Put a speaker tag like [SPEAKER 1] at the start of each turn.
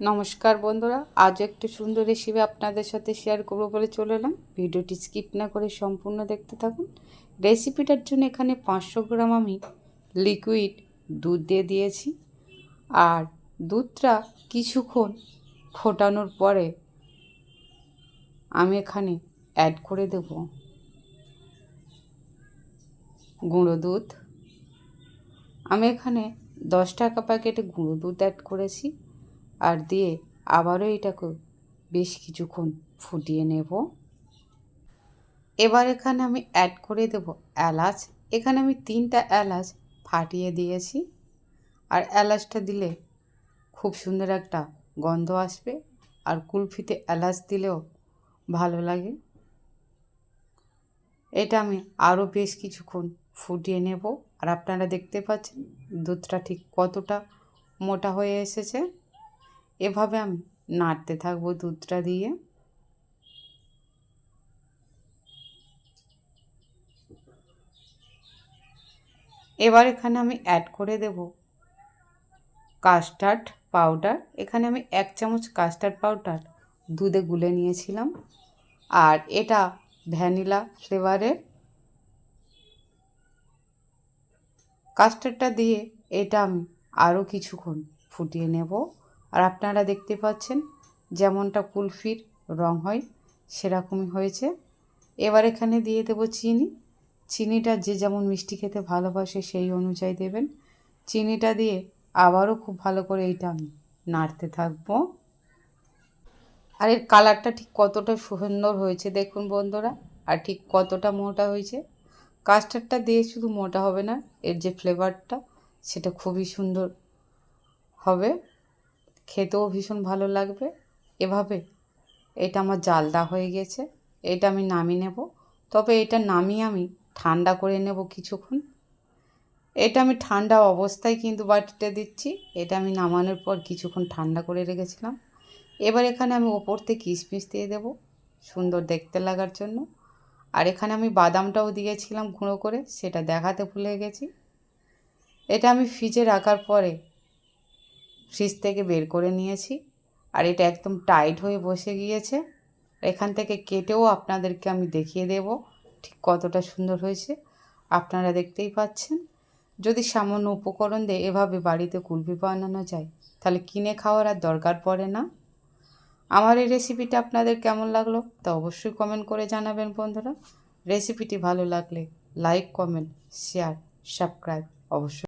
[SPEAKER 1] নমস্কার বন্ধুরা, আজ একটু সুন্দর রেসিপি আপনাদের সাথে শেয়ার করব বলে চলে এলাম। ভিডিওটি স্কিপ না করে সম্পূর্ণ দেখতে থাকুন। রেসিপিটার জন্য এখানে পাঁচশো গ্রাম আমি লিকুইড দুধ দিয়ে দিয়েছি। আর দুধটা কিছুক্ষণ ফোটানোর পরে আমি এখানে অ্যাড করে দেব গুঁড়ো দুধ। আমি এখানে দশ টাকা প্যাকেটে গুঁড়ো দুধ অ্যাড করেছি। আর দিয়ে আবারও এটাকে বেশ কিছুক্ষণ ফুটিয়ে নেব। এবার এখানে আমি অ্যাড করে দেব এলাচ। এখানে আমি তিনটা এলাচ ফাটিয়ে দিয়েছি। আর এলাচটা দিলে খুব সুন্দর একটা গন্ধ আসবে। আর কুলফিতে এলাচ দিলেও ভালো লাগে। এটা আমি আরও বেশ কিছুক্ষণ ফুটিয়ে নেব। আর আপনারা দেখতে পাচ্ছেন দুধটা ঠিক কতটা মোটা হয়ে এসেছে। এভাবে আমি নাড়তে থাকব দুধটা দিয়ে। এবার এখানে আমি অ্যাড করে দেব কাস্টার্ড পাউডার এখানে আমি এক চামচ কাস্টার্ড পাউডার দুধে গুলে নিয়েছিলাম। আর এটা ভ্যানিলা ফ্লেভারের কাস্টার্ডটা দিয়ে এটা আমি আরও কিছুক্ষণ ফুটিয়ে নেব। আর আপনারা দেখতে পাচ্ছেন যেমনটা কুলফির রং হয়, সেরকমই হয়েছে। এবার এখানে দিয়ে দেব চিনি। চিনিটা যে যেমন মিষ্টি খেতে ভালোবাসে সেই অনুযায়ী দেবেন। চিনিটা দিয়ে আবারও খুব ভালো করে এইটা আমি নাড়তে থাকব। আর এর কালারটা ঠিক কতটা সুন্দর হয়েছে দেখুন বন্ধুরা, আর ঠিক কতটা মোটা হয়েছে। কাস্টার্ডটা দিয়ে শুধু মোটা হবে না, এর যে ফ্লেভারটা, সেটা খুবই সুন্দর হবে। খেতেও ভীষণ ভালো লাগবে। এভাবে এটা আমার জালদা হয়ে গেছে। এটা আমি নামিয়ে নেব। তবে এটা নামিয়ে আমি ঠান্ডা করে নেব কিছুক্ষণ। এটা আমি ঠান্ডা অবস্থায় কিন্তু বাটিতে দিচ্ছি। এটা আমি নামানোর পর কিছুক্ষণ ঠান্ডা করে রেখেছিলাম। এবার এখানে আমি ওপর থেকে কিশমিশ দিয়ে দেবো সুন্দর দেখতে লাগার জন্য। আর এখানে আমি বাদামটাও দিয়েছিলাম গুঁড়ো করে, সেটা দেখাতে ভুলে গেছি। এটা আমি ফ্রিজে রাখার পরে ফ্রিজ থেকে বের করে নিয়েছি। আর এটা একদম টাইট হয়ে বসে গিয়েছে। এখান থেকে কেটেও আপনাদেরকে আমি দেখিয়ে দেব ঠিক কতটা সুন্দর হয়েছে। আপনারা দেখতেই পাচ্ছেন। যদি সামান্য উপকরণ দিয়ে এভাবে বাড়িতে কুলপি বানানো যায়, তাহলে কিনে খাওয়ার আর দরকার পড়ে না। আমার এই রেসিপিটা আপনাদের কেমন লাগল তা অবশ্যই কমেন্ট করে জানাবেন বন্ধুরা। রেসিপিটি ভালো লাগলে লাইক কমেন্ট শেয়ার সাবস্ক্রাইব অবশ্যই।